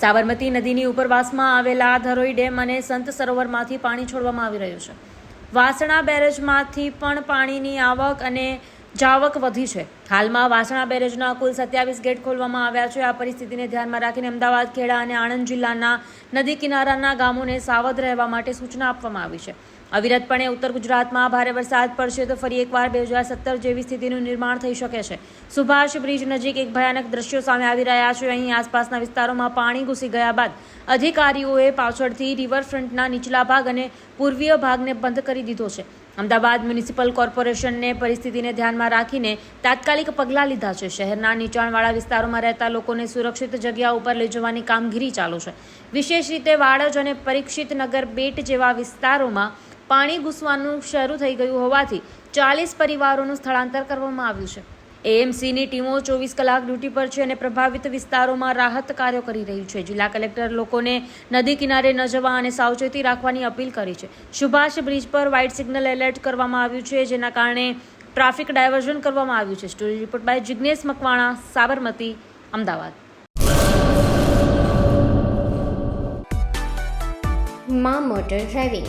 સાબરમતી નદીની ઉપરવાસમાં આવેલા ધરોઈ ડેમ અને સંત સરોવરમાંથી પાણી છોડવામાં આવી રહ્યું છે. વાસણા બેરેજમાંથી પણ પાણીની આવક અને જાવક વધી છે. હાલમાં વાસણા બેરેજના કુલ સત્યાવીસ ગેટ ખોલવામાં આવ્યા છે. આ પરિસ્થિતિને ધ્યાનમાં રાખીને અમદાવાદ, ખેડા અને આણંદ જિલ્લાના નદી કિનારાના ગામોને સાવધ રહેવા માટે સૂચના આપવામાં આવી છે. અવિરતપણે ઉત્તર ગુજરાતમાં ભારે વરસાદ પડશે તો ફરી એકવાર બે હજાર સત્તર જેવી સ્થિતિનું નિર્માણ થઈ શકે છે. સુભાષ બ્રિજ નજીક એક ભયાનક દ્રશ્યો સામે આવી રહ્યા છે. અહીં આસપાસના વિસ્તારોમાં પાણી ઘૂસી ગયા બાદ અધિકારીઓએ પાછળથી રિવરફ્રન્ટના નીચલા ભાગ અને પૂર્વીય ભાગને બંધ કરી દીધો છે. અમદાવાદ મ્યુનિસિપલ કોર્પોરેશનને પરિસ્થિતિને ધ્યાનમાં રાખીને તાત્કાલિક પગલાં લીધા છે. શહેરના નીચાણવાળા વિસ્તારોમાં રહેતા લોકોને સુરક્ષિત જગ્યા ઉપર લઈ જવાની કામગીરી ચાલુ છે. વિશેષ રીતે વાડજ અને પરીક્ષિત નગર બેટ જેવા વિસ્તારોમાં પાણી ઘૂસવાનું શરૂ થઈ ગયું હોવાથી ચાલીસ પરિવારોનું સ્થળાંતર કરવામાં આવ્યું છે. એએમસીની ટીમો ચોવીસ કલાક ડ્યુટી પર છે અને પ્રભાવિત વિસ્તારોમાં રાહત કાર્યો કરી રહી છે. જિલ્લા કલેક્ટર લોકોને નદી કિનારે ન જવા અને સાવચેતી રાખવાની અપીલ કરી છે. સુભાષ બ્રિજ પર વ્હાઇટ સિગ્નલ એલર્ટ કરવામાં આવ્યું છે, જેના કારણે ટ્રાફિક ડાયવર્ઝન કરવામાં આવ્યું છે. Story report by Jignesh Makwana, Sabarmati, Ahmedabad. માં motor driving